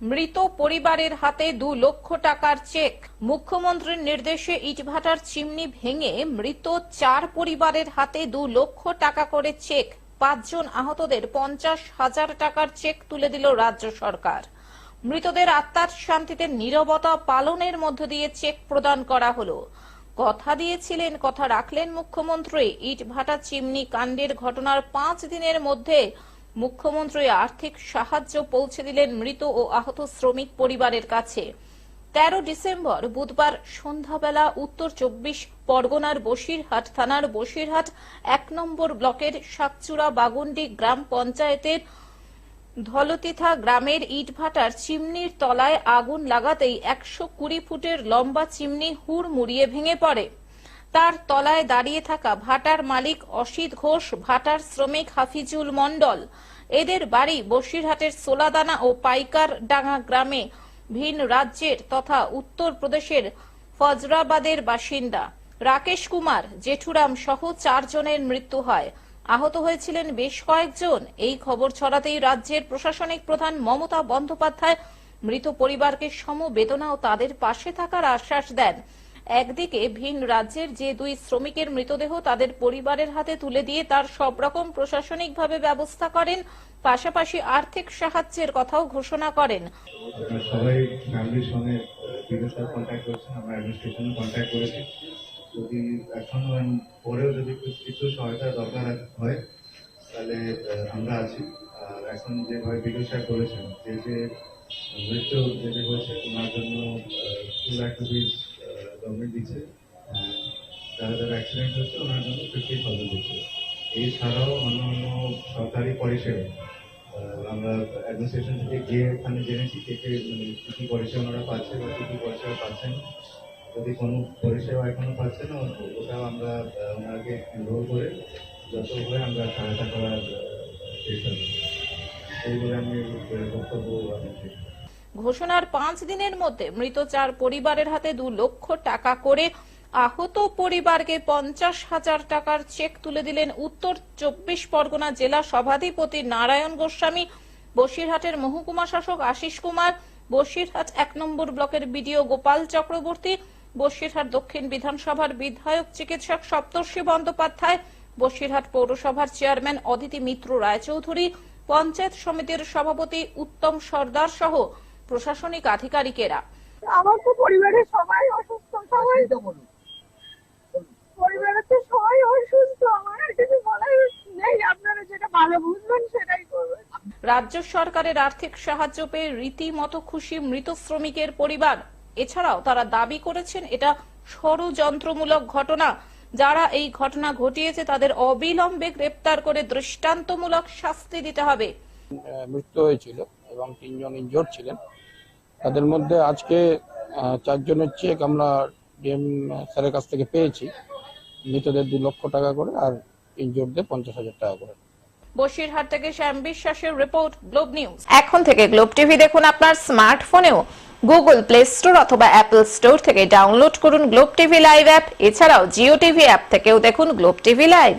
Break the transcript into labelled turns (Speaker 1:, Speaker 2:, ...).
Speaker 1: মৃত পরিবারের হাতে দু লক্ষ টাকার চেক। মুখ্যমন্ত্রীর নির্দেশে ইটভাটার চিমনি ভেঙে মৃত চার পরিবারের হাতে দু লক্ষ টাকা করে চেক। পাঁচজন আহতদের পঞ্চাশ হাজার টাকার চেক তুলে দিল রাজ্য সরকার। মৃতদের আত্মার শান্তিতে নীরবতা পালনের মধ্য দিয়ে চেক প্রদান করা হলো। কথা দিয়েছিলেন, কথা রাখলেন মুখ্যমন্ত্রী। ইট ভাটা চিমনি কাণ্ডের ঘটনার পাঁচ দিনের মধ্যে মুখ্যমন্ত্রী আর্থিক সাহায্য পৌঁছে দিলেন মৃত ও আহত শ্রমিক পরিবারের কাছে। তেরো ডিসেম্বর বুধবার সন্ধ্যাবেলা উত্তর চব্বিশ পরগনার বসিরহাট থানার বসিরহাট এক নম্বর ব্লকের শাকচুড়া বাগুন্ডি গ্রাম পঞ্চায়েতের ধলতিথা গ্রামের ইটভাটার চিমনির তলায় আগুন লাগাতেই একশো কুড়ি ফুটের লম্বা চিমনি হুড় মুড়িয়ে ভেঙে পড়ে। তার তলায় দাঁড়িয়ে থাকা ভাটার মালিক অসিত ঘোষ, ভাটার শ্রমিক হাফিজুল মণ্ডল। এদের বাড়ি বসিরহাটের সোলাদানা ও পাইকার ডাঙ্গা গ্রামে ভিন রাজ্যের তথা উত্তর প্রদেশের ফজরাবাদের বাসিন্দা রাকেশ কুমার জেঠুরাম সহ চারজনের মৃত্যু হয়। আহত হয়েছিলেন বেশ কয়েকজন। এই খবর ছড়াতেই রাজ্যের প্রশাসনিক প্রধান মমতা বন্দ্যোপাধ্যায় মৃত পরিবারকে সমবেদনা ও তাদের পাশে থাকার আশ্বাস দেন। একদিকে ভিন রাজ্যের যে দুই শ্রমিকের মৃতদেহ তাদের পরিবারের হাতে তুলে দিয়ে তার সব রকম প্রশাসনিকভাবে ব্যবস্থা করেন, পাশাপাশি আর্থিক সাহায্যের কথাও ঘোষণা করেন।
Speaker 2: সবাই সঙ্গে কন্ট্যাক্ট করেছেন, আমরা অ্যাডমিনিস্ট্রেশনে কন্ট্যাক্ট করেছি। যদি এখন পরেও যদি কিছু- সহায়তা দরকার হয়, তাহলে আমরা আছি। আর এখন যেভাবে করেছেন, যে যে মৃত্যু যে হয়েছে, ওনার জন্য গভর্নমেন্ট দিচ্ছে যারা যারা অ্যাক্সিডেন্ট হচ্ছে ওনার জন্য ফিফটি থাউজেন্ড দিচ্ছে এছাড়াও অন্য অন্য সরকারি পরিষেবা আমরা অ্যাডমিনিস্ট্রেশন থেকে গিয়ে ওখানে জেনেছি কে মানে কি কি পরিষেবা ওনারা পাচ্ছে বা কি কি পরিষেবা পাচ্ছেন। যদি কোনো পরিষেবা এখনও পাচ্ছে না, ওটাও আমরা ওনাকে এনরোল করে যত করে আমরা সহায়তা করার চেষ্টা করি এই বলে আমি বক্তব্য আমি।
Speaker 1: ঘোষণার পাঁচ দিনের মধ্যে মৃত চার পরিবারের হাতে দু লক্ষ টাকা করে আহত পরিবারকে পঞ্চাশ হাজার টাকার চেক তুলে দিলেন উত্তর চব্বিশ পরগনা জেলা সভাধিপতি নারায়ণ গোস্বামী, বসিরহাটের মহকুমা শাসক আশিস কুমার, বসিরহাট এক নম্বর ব্লকের বিডিও গোপাল চক্রবর্তী, বসিরহাট দক্ষিণ বিধানসভার বিধায়ক চিকিৎসক সপ্তর্ষি বন্দ্যোপাধ্যায়, বসিরহাট পৌরসভার চেয়ারম্যান অদিতি মিত্র রায়চৌধুরী, পঞ্চায়েত সমিতির সভাপতি উত্তম সর্দার সহ প্রশাসনিক আধিকারিকেরা।
Speaker 3: আমার তো পরিবারের সবাই অসুস্থ সবাই পরিবারের তো সবাই অসুস্থ আমার আর কিছু বলার নেই। আপনারা যেটা ভালো বুঝবেন সেটাই করবেন।
Speaker 1: রাজ্য সরকারের আর্থিক সাহায্য পেয়ে রীতিমতো খুশি মৃত শ্রমিকের পরিবার। এছাড়াও তারা দাবি করেছেন এটা ষড়যন্ত্রমূলক ঘটনা। যারা এই ঘটনা ঘটিয়েছে তাদের অবিলম্বে গ্রেপ্তার করে দৃষ্টান্তমূলক শাস্তি দিতে হবে।
Speaker 4: মৃত্যু হয়েছিল। এবং তিনজন ইনজোর ছিলেন। তাদের মধ্যে আজকে চারজনের চেক আমরা ডিএম স্যারের কাছ থেকে পেয়েছি। মৃতদের দু লক্ষ টাকা করে আর ইনজোরদের পঞ্চাশ হাজার টাকা করে।
Speaker 1: বসিরহাট থেকে শ্যাম বিশ্বাসের রিপোর্ট গ্লোব নিউজ এখন থেকে গ্লোব টিভি দেখুন আপনার স্মার্টফোনেও গুগল প্লে স্টোর অথবা অ্যাপল স্টোর থেকে ডাউনলোড করুন গ্লোব টিভি লাইভ অ্যাপ এছাড়াও জিও টিভি অ্যাপ থেকেও দেখুন গ্লোব টিভি লাইভ